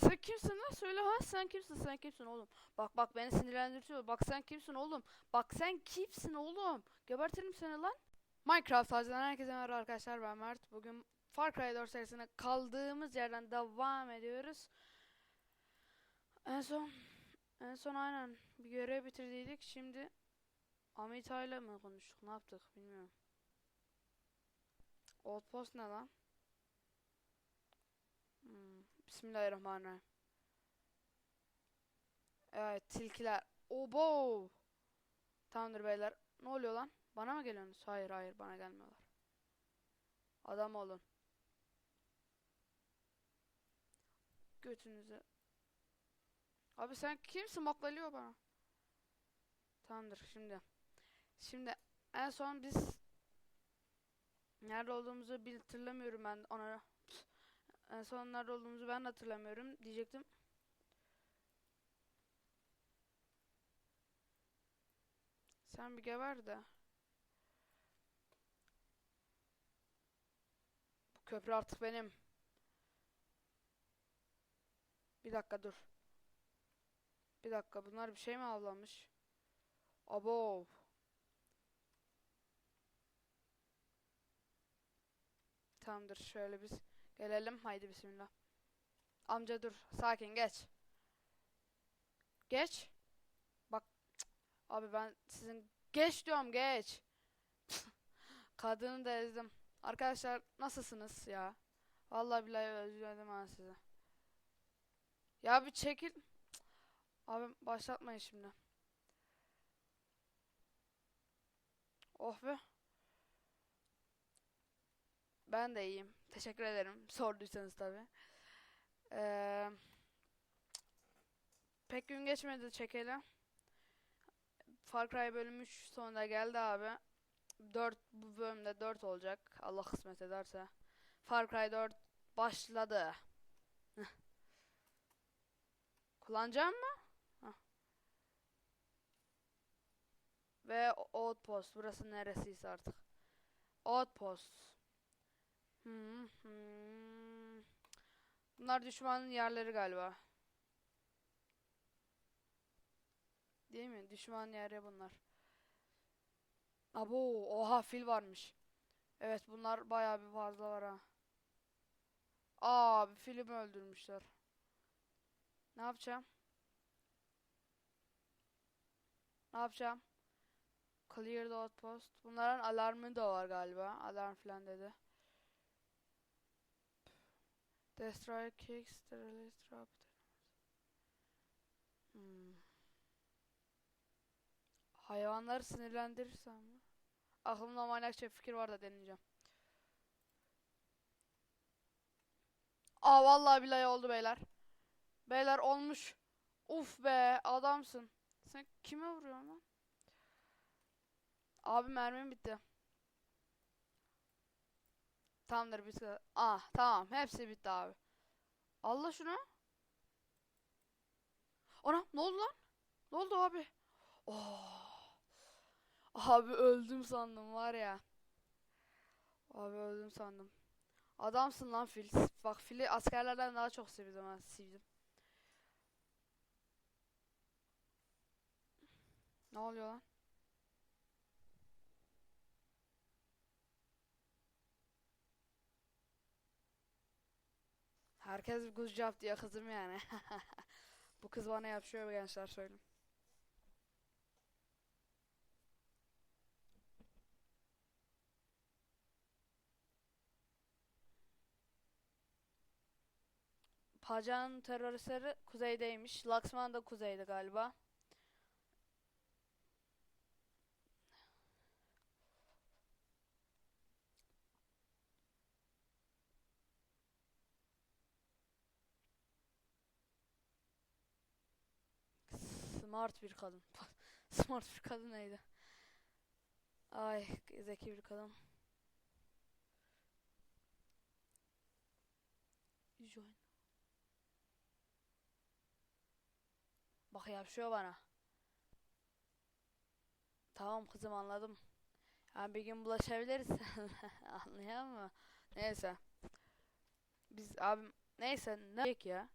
Sen kimsin lan? Söyle ha sen kimsin? Sen kimsin oğlum? Bak bak beni sinirlendiriyor. Bak sen kimsin oğlum? Bak sen kimsin oğlum? Gebertirim seni lan. Minecraft Hacı'dan herkese merhaba arkadaşlar ben Mert. Bugün Far Cry 4 serisine kaldığımız yerden devam ediyoruz. En son en son aynen bir görev bitirdiydik. Şimdi Amita ile mi konuştuk? Ne yaptık bilmiyorum. Outpost ne lan? Hmm. Bismillahirrahmanirrahim. Evet tilkiler. Obo. Tamamdır beyler. Ne oluyor lan? Bana mı geliyorsunuz? Hayır hayır bana gelmiyorlar. Adam olun. Götünüzü. Abi sen kimsin? Baklıyor bana. Tamamdır şimdi. Şimdi en son biz nerede olduğumuzu bil- hatırlamıyorum ben ona. En son nerede olduğumuzu ben hatırlamıyorum diyecektim. Sen bir geber de. Bu köprü artık benim. Bir dakika dur. Bir dakika bunlar bir şey mi avlamış? Abo. Tamamdır şöyle biz gelelim. Haydi bismillah. Amca dur. Sakin geç. Geç. Bak. cık. Abi ben sizin geç diyorum geç. Kadını da ezdim. Arkadaşlar nasılsınız ya? Vallahi billahi özledim ben sizi. Ya bir çekil. Cık. Abi başlatmayın şimdi. Oh be. Ben de iyiyim. Teşekkür ederim. Sorduysanız tabii. Ee, pek gün geçmedi çekeli. Far Cry bölüm 3 sonunda geldi abi. 4 bu bölümde 4 olacak. Allah kısmet ederse. Far Cry 4 başladı. Kullanacağım mı? Heh. Ve Outpost. Burası neresiyse artık. Outpost. Bunlar düşmanın yerleri galiba. Değil mi? Düşman yeri bunlar. Abo, oha fil varmış. Evet bunlar bayağı bir fazla var ha. Aa, bir filmi öldürmüşler. Ne yapacağım? Ne yapacağım? Clear the outpost. Bunların alarmı da var galiba. Alarm falan dedi. Destroy kicks the release drop. Hmm. Hayvanları sinirlendirirsem mi? Aklımda manyakça bir fikir var da deneyeceğim. Aa vallahi billahi oldu beyler. Beyler olmuş. Uf be adamsın. Sen kime vuruyorsun lan? Abi mermim bitti. Tamamdır kadar. Ah tamam hepsi bitti abi. Allah şunu. Ana ne oldu lan? Ne oldu abi? Oh. Abi öldüm sandım var ya. Abi öldüm sandım. Adamsın lan fil. Bak fili askerlerden daha çok sevdim ben sevdim. Ne oluyor lan? Herkes good job diyor kızım yani. Bu kız bana yapışıyor gençler söyleyeyim. Pacan teröristleri kuzeydeymiş. Laksman da kuzeyde galiba. Smart bir kadın. Smart bir kadın neydi? Ay zeki bir kadın. Join. Bak yapışıyor bana. Tamam kızım anladım. Yani bir gün bulaşabiliriz. Anlayan mı? Neyse. Biz abim neyse ne ya?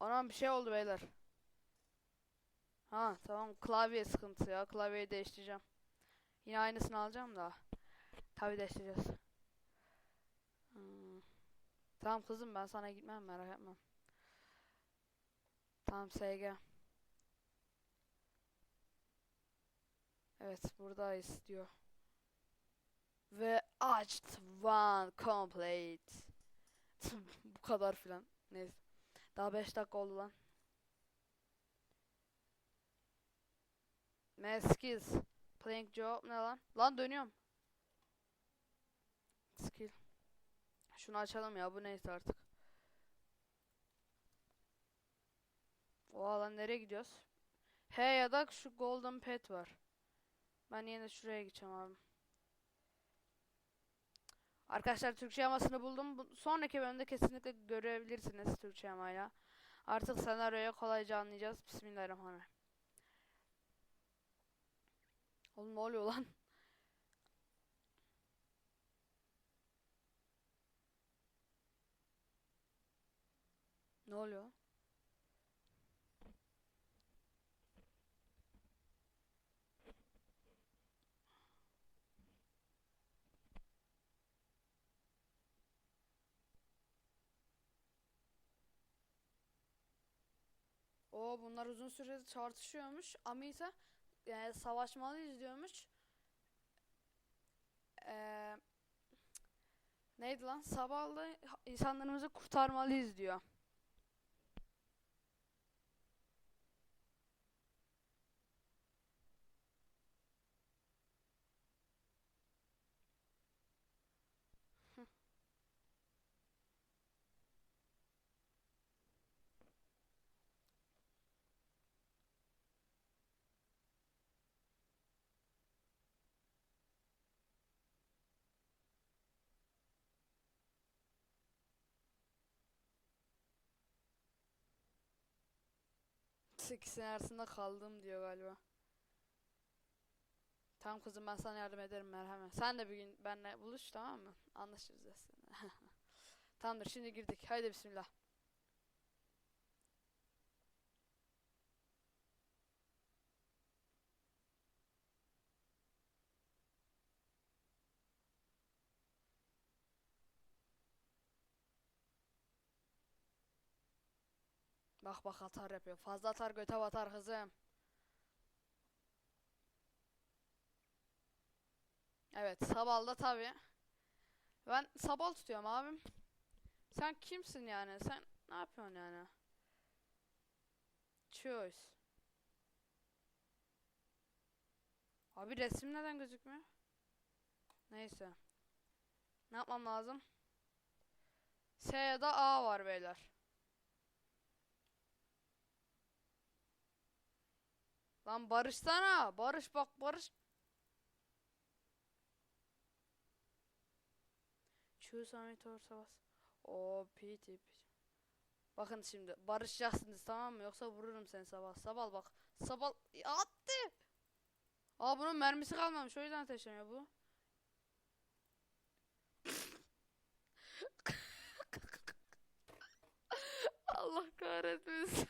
Anam bir şey oldu beyler. Ha tamam klavye sıkıntı ya. Klavyeyi değiştireceğim. Yine aynısını alacağım da. Tabi değiştireceğiz. Hmm. Tamam kızım ben sana gitmem merak etme. Tamam SG. Evet buradayız diyor. Ve açt one complete. Bu kadar filan. Neyse. Daha 5 dakika oldu lan. Ne skills? Playing job ne lan? Lan dönüyorum. Skill. Şunu açalım ya bu neyse artık. Oha lan nereye gidiyoruz? He ya da şu golden pet var. Ben yine şuraya gideceğim abi. Arkadaşlar Türkçe yamasını buldum. Bu, sonraki bölümde kesinlikle görebilirsiniz Türkçe yamayla. Artık senaryoyu kolayca anlayacağız. Bismillahirrahmanirrahim. Oğlum ne oluyor lan? Ne oluyor? O bunlar uzun süre tartışıyormuş. Amisa yani savaşmalıyız diyormuş. Ee, neydi lan? Sabahla insanlarımızı kurtarmalıyız diyor. İkisinin arasında kaldım diyor galiba. Tamam kızım ben sana yardım ederim merhamet. Sen de bir gün benimle buluş tamam mı? Anlaşırız aslında. Tamamdır şimdi girdik. Haydi bismillah. Bak bak atar yapıyor. Fazla atar göte batar kızım. Evet Sabal'da tabi. Ben Sabal tutuyorum abim. Sen kimsin yani? Sen ne yapıyorsun yani? Choice. Abi resim neden gözükmüyor? Neyse. Ne yapmam lazım? S ya da A var beyler. Lan barışsana. Barış bak barış. Choose monitor bas. O piti Bakın şimdi barışacaksınız tamam mı? Yoksa vururum seni sabah. Sabah bak. Sabah Ya attı. Aa bunun mermisi kalmamış. O yüzden ateşleniyor bu. Allah kahretmesin.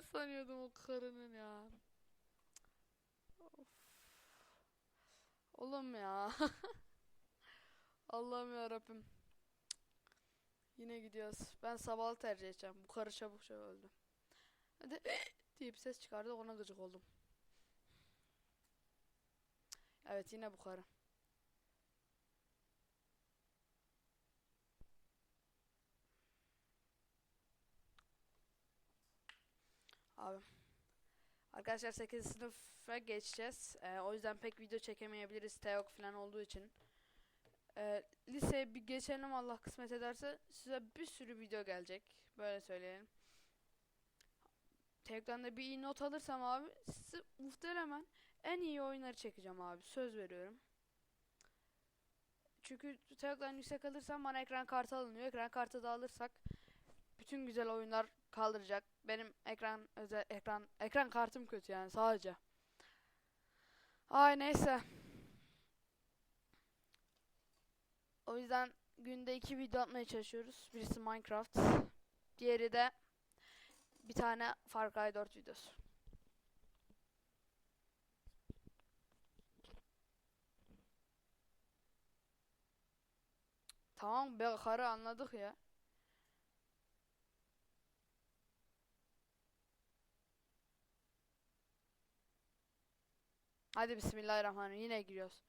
Ben sanıyordum o karının ya. Of. Oğlum ya. Allah'ım ya Rabbim. Yine gidiyoruz. Ben sabahı tercih edeceğim. Bu karı çabuk şey öldü. Hadi diye ses çıkardı ona gıcık oldum. Evet yine bu karı. Abi. Arkadaşlar 8. sınıfa geçeceğiz. Ee, o yüzden pek video çekemeyebiliriz. Teok falan olduğu için. Ee, liseye bir geçelim Allah kısmet ederse size bir sürü video gelecek. Böyle söyleyelim. Teok'tan da bir iyi not alırsam abi size muhtemelen en iyi oyunları çekeceğim abi. Söz veriyorum. Çünkü Teok'tan yüksek alırsam bana ekran kartı alınıyor. Ekran kartı da alırsak bütün güzel oyunlar kaldıracak. Benim ekran özel ekran ekran kartım kötü yani sadece. Ay neyse. O yüzden günde iki video atmaya çalışıyoruz. Birisi Minecraft. Diğeri de bir tane Far Cry 4 videosu. Tamam be karı anladık ya. Hadi Bismillahirrahmanirrahim yine giriyoruz.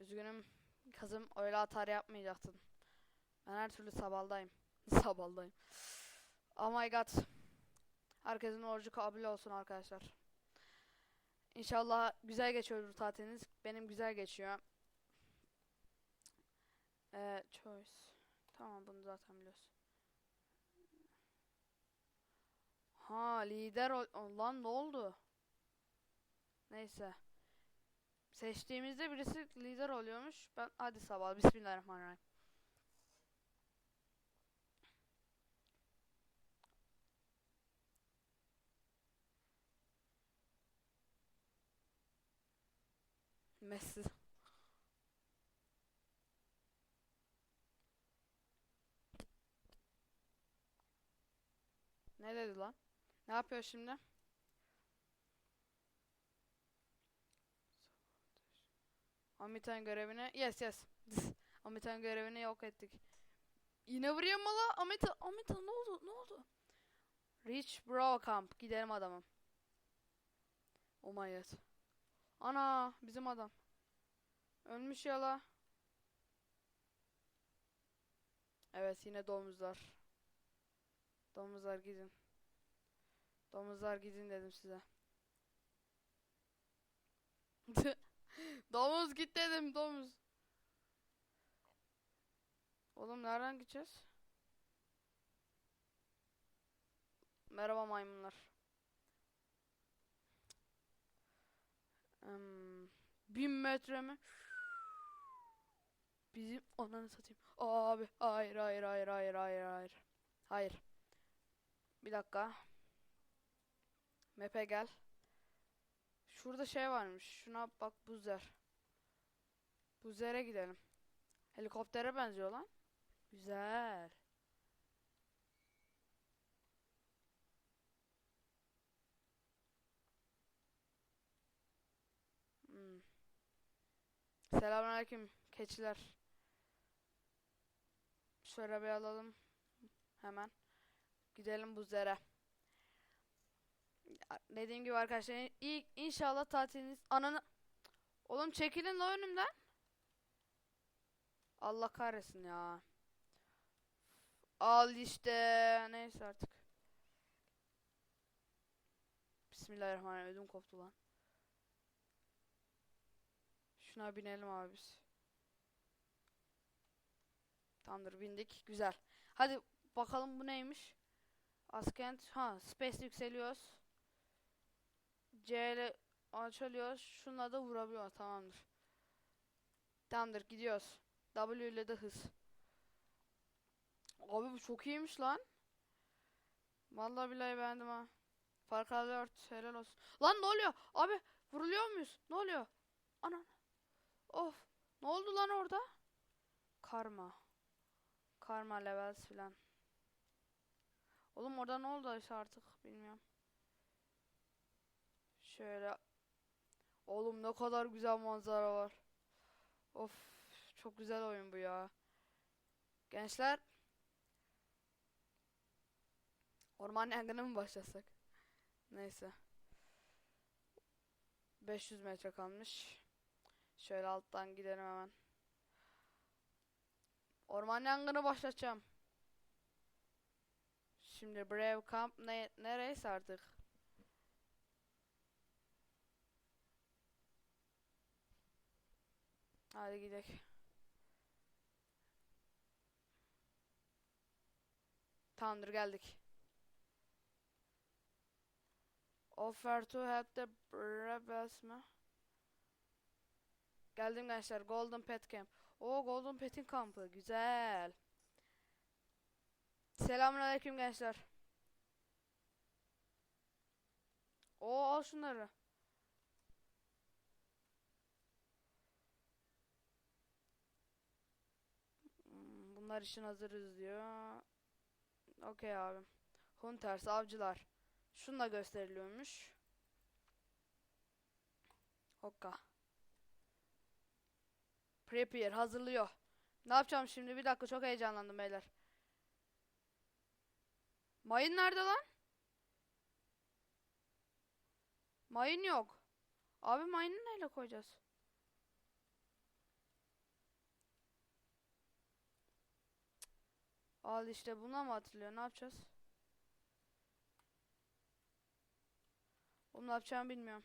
Üzgünüm kızım öyle atar yapmayacaktın. Ben her türlü sabaldayım. Sabaldayım. Oh my god. Herkesin orucu kabul olsun arkadaşlar. İnşallah güzel geçiyor bu tatiliniz. Benim güzel geçiyor. Ee, choice. Tamam bunu zaten biliyoruz. Ha lider ol lan ne oldu? Neyse. Seçtiğimizde birisi lider oluyormuş. Ben hadi sabah Bismillahirrahmanirrahim. Messi. Ne dedi lan? Ne yapıyor şimdi? Amitan görevini yes yes. Amitan görevini yok ettik. Yine vuruyor mu la? Amita, Amita ne oldu? Ne oldu? Reach Bro Camp. Gidelim adamım. Oh my god. Ana bizim adam. Ölmüş ya la. Evet yine domuzlar. Domuzlar gidin. Domuzlar gidin dedim size. domuz git dedim domuz. Oğlum nereden gideceğiz? Merhaba maymunlar. Hmm, bin metre mi? Bizim ananı satayım. Abi hayır hayır hayır hayır hayır hayır. Hayır. Bir dakika. Map'e gel. Şurada şey varmış. Şuna bak buzzer. Buzzer'e gidelim. Helikoptere benziyor lan. Güzel. Selamünaleyküm keçiler. Şöyle bir alalım. Hemen. Gidelim buzere. Ya, Dediğim gibi arkadaşlar ilk inşallah tatiliniz ananı Oğlum çekilin la önümden. Allah kahretsin ya. Al işte. Neyse artık. Bismillahirrahmanirrahim. Ödüm koptu lan. Şuna binelim abi biz. Tamamdır bindik. Güzel. Hadi bakalım bu neymiş? Askent. Ha space yükseliyoruz. C ile açılıyoruz. Şunla da vurabiliyor. Tamamdır. Tamamdır gidiyoruz. W ile de hız. Abi bu çok iyiymiş lan. Vallahi billahi beğendim ha. Far Cry 4 helal olsun. Lan ne oluyor? Abi vuruluyor muyuz? Ne oluyor? Ana. Of. Ne oldu lan orada? Karma. Karma levels filan. Oğlum orada ne oldu işte artık bilmiyorum. Şöyle. Oğlum ne kadar güzel manzara var. Of. Çok güzel oyun bu ya. Gençler. Orman yangını mı başlasak? Neyse. 500 metre kalmış. Şöyle alttan gidelim hemen. Orman yangını başlatacağım. Şimdi Brave Camp ne nereyse artık. Hadi gidelim. Tamamdır geldik. Offer to help the rebels mi? Geldim gençler. Golden Pet Camp. O Golden Pet'in kampı. Güzel. Selamünaleyküm gençler. O al şunları. Hmm, Bunlar için hazırız diyor. Okey abi. Hunters, avcılar. Şunla gösteriliyormuş. Hokka. Prepare hazırlıyor. Ne yapacağım şimdi? Bir dakika çok heyecanlandım beyler. Mayın nerede lan? Mayın yok. Abi mayını neyle koyacağız? Al işte buna mı hatırlıyor? Ne yapacağız? Onu ne yapacağımı bilmiyorum.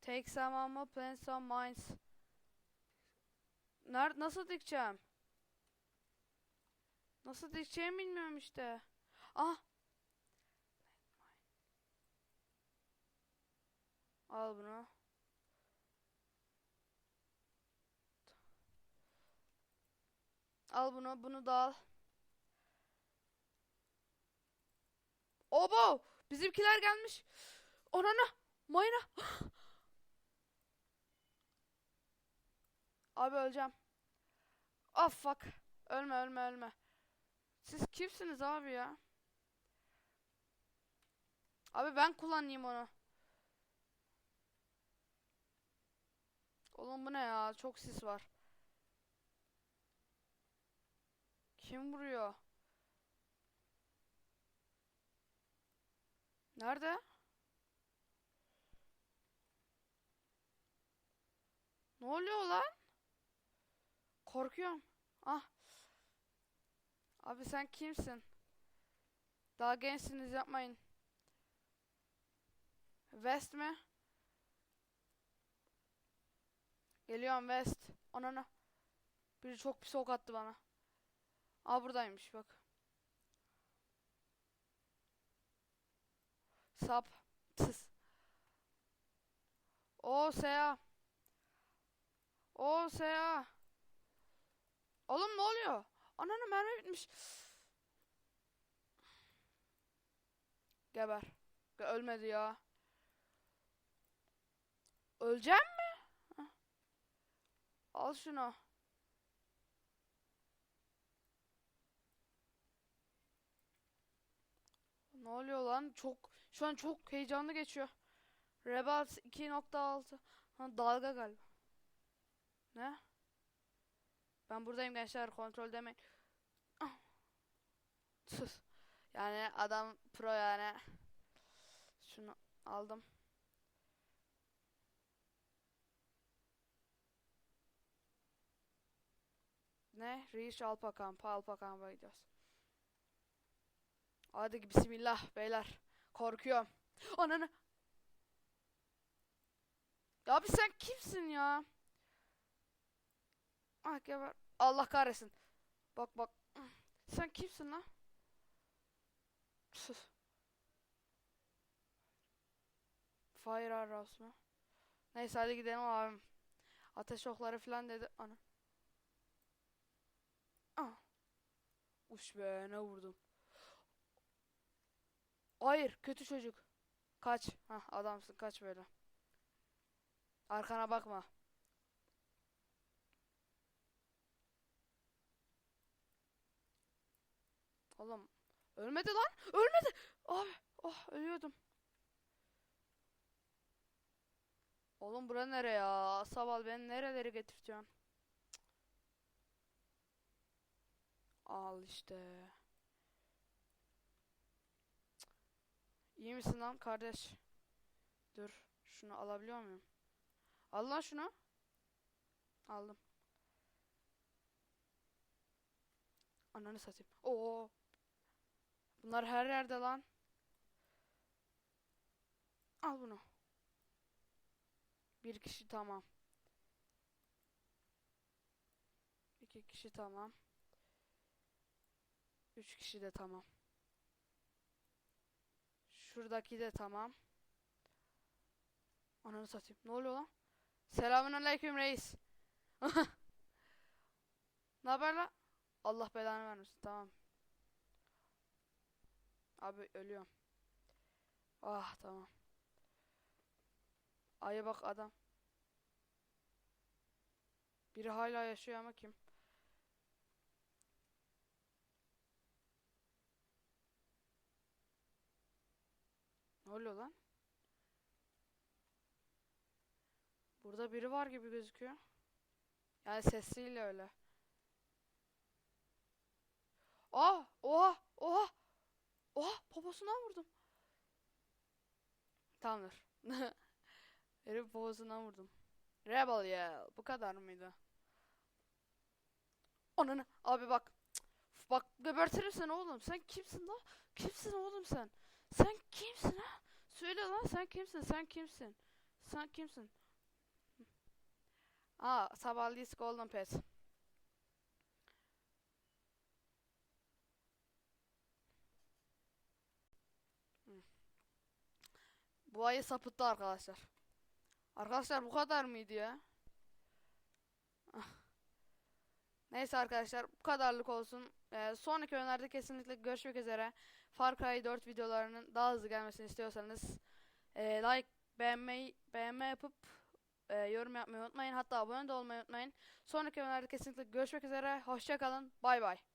Take some ammo, plant some mines. Nerede, nasıl dikeceğim? Nasıl dikeceğimi bilmiyorum işte. Ah! Al bunu. Al bunu, bunu da al. Obo! Bizimkiler gelmiş. Onana! Mayına! Abi öleceğim. Ah fuck. Ölme ölme ölme. Siz kimsiniz abi ya? Abi ben kullanayım onu. Oğlum bu ne ya? Çok sis var. Kim vuruyor? Nerede? Ne oluyor lan? Korkuyorum. Ah. Abi sen kimsin? Daha gençsiniz yapmayın. West mi? Geliyorum West. Anana. Biri çok pis ok attı bana. Aa buradaymış bak. Sap. Tıs. O Sea. O Sea. Oğlum ne oluyor? Ananı mermi bitmiş. Geber. Ge- Ölmedi ya. Öleceğim mi? Hah. Al şunu. Ne oluyor lan? Çok şu an çok heyecanlı geçiyor. Rebels 2.6. Ha dalga galiba. Ne? Ben buradayım gençler kontrol demeyin. Ah. Sus. Yani adam pro yani. Şunu aldım. Ne? Reach Alpa kampı. Alpa kampı gidiyoruz. Hadi bismillah beyler. Korkuyorum. Ananı. Ya abi sen kimsin ya? Ah geber. Allah kahretsin. Bak bak. Sen kimsin lan? Sus. Fire arrows mu? Neyse hadi gidelim abim. Ateş okları falan dedi. Ana. Ah. Uş be ne vurdum. Hayır kötü çocuk. Kaç. Hah adamsın kaç böyle. Arkana bakma. Oğlum ölmedi lan. Ölmedi. Abi oh ölüyordum. Oğlum bura nere ya? Sabal beni nereleri getireceğim? Al işte. İyi misin lan kardeş? Dur. Şunu alabiliyor muyum? Al lan şunu. Aldım. Ananı satayım. Oo. Bunlar her yerde lan. Al bunu. Bir kişi tamam. İki kişi tamam. Üç kişi de tamam. Şuradaki de tamam. Ananı satayım. Ne oluyor lan? Selamünaleyküm reis. haber la? Allah belanı vermesin. Tamam. Abi ölüyorum. Ah tamam. Aya bak adam. Biri hala yaşıyor ama kim? Ne oluyor lan? Burada biri var gibi gözüküyor. Yani sesiyle öyle. Ah! Oha! Oha! Oha! Poposundan vurdum. Tamamdır. Herif poposundan vurdum. Rebel ya. Bu kadar mıydı? Ananı. Abi bak. Cık. Bak gebertirim seni oğlum. Sen kimsin lan? Kimsin oğlum sen? Sen kimsin ha? Söyle lan sen kimsin? Sen kimsin? Sen kimsin? Aa, Saballis Golden Pass. Bu ayı sapıttı arkadaşlar. Arkadaşlar bu kadar mıydı ya? Ah. Neyse arkadaşlar bu kadarlık olsun. Ee, sonraki oyunlarda kesinlikle görüşmek üzere. Far Cry 4 videolarının daha hızlı gelmesini istiyorsanız e, like, beğenmeyi, beğenme yapıp e, yorum yapmayı unutmayın. Hatta abone de olmayı unutmayın. Sonraki oyunlarda kesinlikle görüşmek üzere. Hoşçakalın. Bay bay.